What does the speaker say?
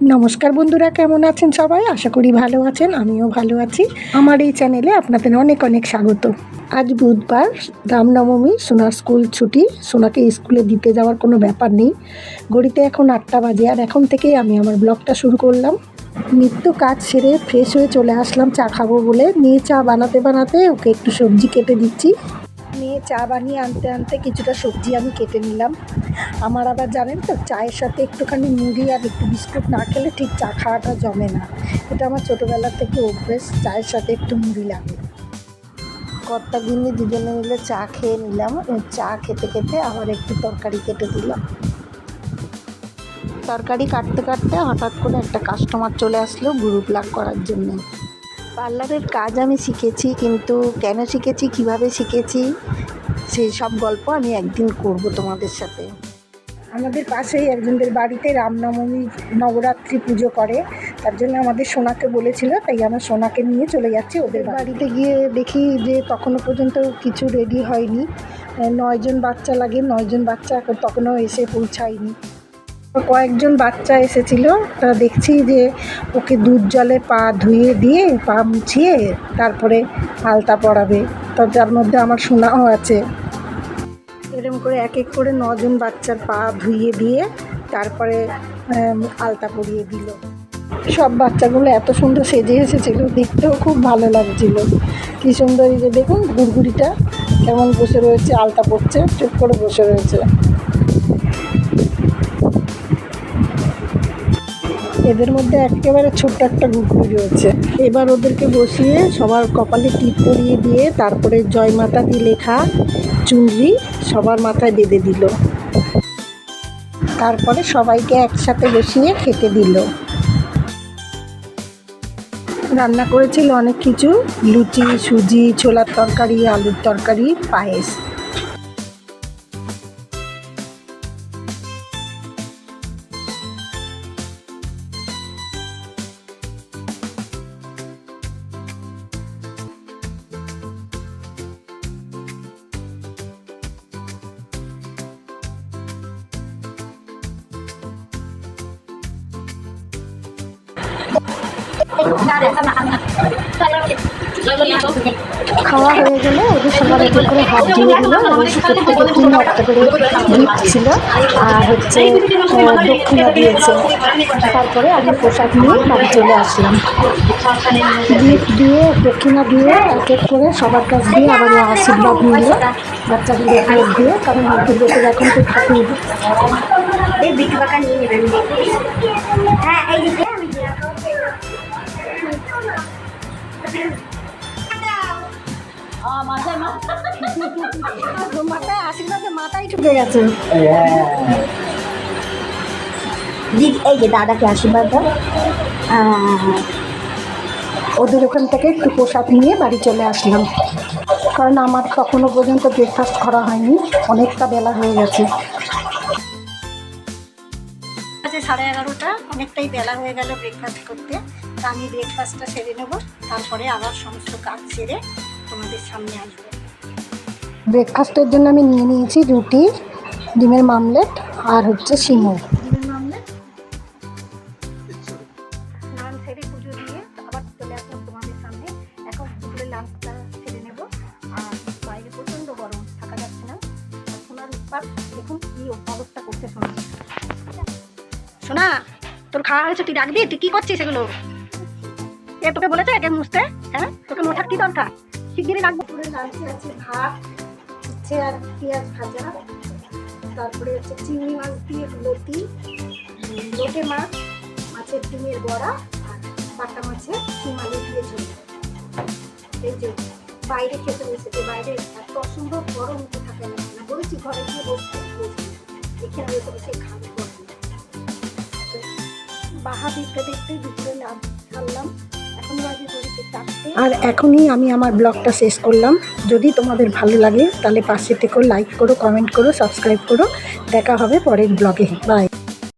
নমস্কার বন্ধুরা, কেমন আছেন সবাই? আশা করি ভালো আছেন, আমিও ভালো আছি। আমার এই চ্যানেলে আপনাদের অনেক অনেক স্বাগত। আজ বুধবার, রামনবমী, সোনার স্কুল ছুটি। সোনাকে স্কুলে দিতে যাওয়ার কোনো ব্যাপার নেই। ঘড়িতে এখন আটটা বাজে, আর এখন থেকেই আমি আমার ব্লগটা শুরু করলাম। নিত্য কাজ সেরে ফ্রেশ হয়ে চলে আসলাম, চা খাব বলে। নিয়ে চা বানাতে বানাতে ওকে একটু সবজি কেটে দিচ্ছি। নিয়ে, চা বানিয়ে আনতে আনতে কিছুটা সবজি আমি কেটে নিলাম। আমার আবার জানেন তো, চায়ের সাথে একটুখানি মুড়ি আর একটু বিস্কুট না খেলে ঠিক চা খাওয়াটা জমে না। এটা আমার ছোটোবেলা থেকে অভ্যেস, চায়ের সাথে একটু মুড়ি লাগে। কর্তা গিন্নি দুজনে মিলে চা খেয়ে নিলাম চা খেতে খেতে আবার একটু তরকারি কেটে দিলাম তরকারি কাটতে কাটতে হঠাৎ করে একটা কাস্টমার চলে আসলো গ্রুপ লাগ করার জন্য। পার্লারের কাজ আমি শিখেছি কিন্তু কেন শিখেছি কীভাবে শিখেছি সেই সব গল্প আমি একদিন করব তোমাদের সাথে। আমাদের পাশেই একজনদের বাড়িতে রামনবমী নবরাত্রি পুজো করে তার জন্য আমাদের সোনাকে বলেছিল তাই আমরা সোনাকে নিয়ে চলে যাচ্ছি ওদের বাড়িতে গিয়ে দেখি যে তখনও পর্যন্ত কিছু রেডি হয়নি। নয়জন বাচ্চা লাগে নয়জন বাচ্চা তখনও এসে পৌঁছায়নি। কয়েকজন বাচ্চা এসেছিল তা দেখছি যে ওকে দুধ জলে পা ধুয়ে দিয়ে, পা মুছিয়ে তারপরে আলতা পরাবে। তো যার মধ্যে আমার সোনাও আছে। এরকম করে এক এক করে নজন বাচ্চার পা ধুইয়ে দিয়ে তারপরে আলতা পরিয়ে দিল। সব বাচ্চাগুলো এত সুন্দর সেজে এসেছিল, দেখতেও খুব ভালো লাগছিল। কী সুন্দর এই যে দেখুন গুড়গুড়িটা কেমন বসে রয়েছে, আলতা পড়ছে চুপ করে বসে রয়েছে। এদের মধ্যে একেবারে ছোট্ট একটা গুড়গুড়ি রয়েছে এবার ওদেরকে বসিয়ে সবার কপালে টিপ পরিয়ে দিয়ে তারপরে জয় মাতা দি লেখা চুনরি সবার মাথায় বেঁধে দিল। তারপরে সবাইকে একসাথে বসিয়ে খেতে দিল। রান্না করেছিল অনেক কিছু। লুচি, সুজি, ছোলার তরকারি, আলুর তরকারি, পায়েস। খাওয়া হয়ে গেলে ওদের সবার এক এক করে হাত দিয়ে দিল প্রত্যেকে তিন একটা করে গিফট ছিল। আর হচ্ছে দক্ষিণা দিয়েছে। তারপরে আমি পোশাক নিয়ে বাড়ি চলে আসলাম। গিফট দিয়ে দক্ষিণা দিয়ে এক এক করে সবার কাছ দিয়ে আবার আশীর্বাদ নিল বাচ্চাগুলো ভোট দিয়ে, কারণ আমাদের লোকের এখন তো ঠাকুর। এই বিট নিয়ে নেবেন। মাথায় আশীর্বাদে মাথায় ঢুকে গেছে। এই যে দাদাকে আশীর্বাদ দাও। ওদের ওখান থেকে একটু প্রসাদ নিয়ে বাড়ি চলে আসলাম। কারণ আমার তখনও পর্যন্ত ব্রেকফাস্ট করা হয়নি। অনেকটা বেলা হয়ে গেছে। সাড়ে এগারোটা অনেকটাই বেলা হয়ে গেল ব্রেকফাস্ট করতে। তা আমি ব্রেকফাস্টটা সেরে নেব। তারপরে আবার সমস্ত কাজ সেরে তোমাদের সামনে আসব। ব্রেকফাস্টের জন্য আমি নিয়ে নিয়েছি রুটি ডিমের মামলেট আর হচ্ছে সিমুর ডিমের মামলেট। স্নান সেরে পুজো দিয়ে আবার চলে আসলাম সামনে। এখন দুপুরে লাঞ্চটা সেরে নেব। আর বাইরে প্রচণ্ড গরম থাকা যাচ্ছে না। আর সোনার উৎপাত দেখুন কি অবস্থা করছে সোনা। সোনা তোর খাওয়া হয়েছে তুই ডাকবি তুই কি করছিস এগুলো? এ তোকে বলেছে একে মুছতে হ্যাঁ? তোকে মোছার কি দরকার? শিগগিরই ডাকবো পুরো লাঞ্চে আছে ভাত হচ্ছে আর পেঁয়াজ ভাজা। তারপরে হচ্ছে চিংড়ি মাছ দিয়ে লতি লোটে মাছ, মাছের ডিমের বড়া আর বাটা মাছের শিম আলু দিয়ে ঝোল। এই যে বাইরে খেতে বসেছে বাইরে এত অসম্ভব গরম উঠে থাকে না। বলেছি ঘরে গিয়ে বসতে এখানে বসে বসে খাবে। বাহা দেখতে দেখতে দুপুরে লাভ ছাড়লাম আর এখনই আমি আমার ব্লগটা শেষ করলাম। যদি তোমাদের ভালো লাগে, তাহলে পাশে থেকে লাইক করো কমেন্ট করো সাবস্ক্রাইব করো। দেখা হবে পরের ব্লগে। বাই